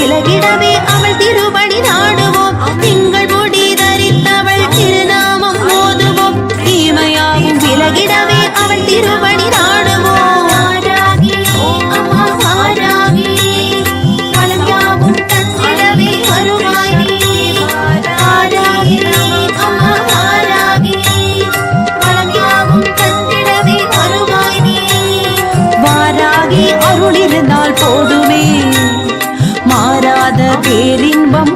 விலகிடவே அவள் திருவடி நாடுவோம். திங்கள் முடி தரித்தவள் திருநாமம் மோதுவோம் தீமையாகும் விலகிடவே அவள் திருவடி நாடுவோம். அருளிருந்தால் போதுமே. பேரின்பம்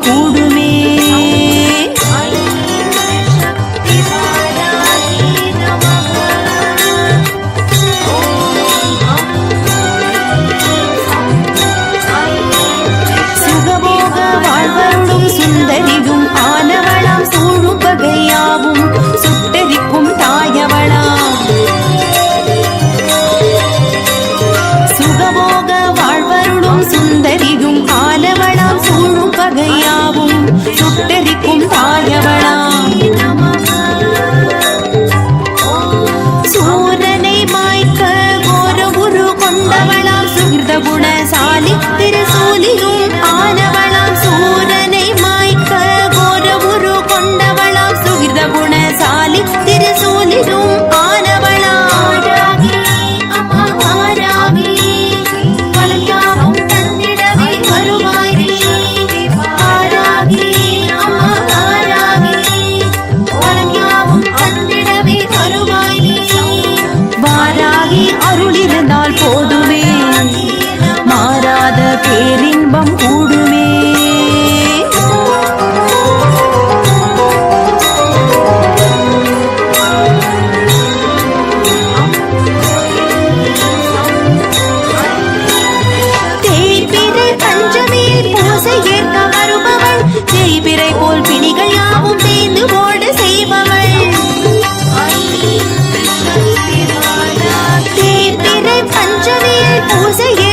திருசூலினும் ஆனவளாம் சூரனை மாய்க்க கோர உரு கொண்டவளாம் சுகிர்த குணசாலி திருசூலினும் பிறை போல் பிணிகள் யாவும் தேய்ந்து ஓட செய்பவள். தேய்பிறை பஞ்சவியல் பூசையில்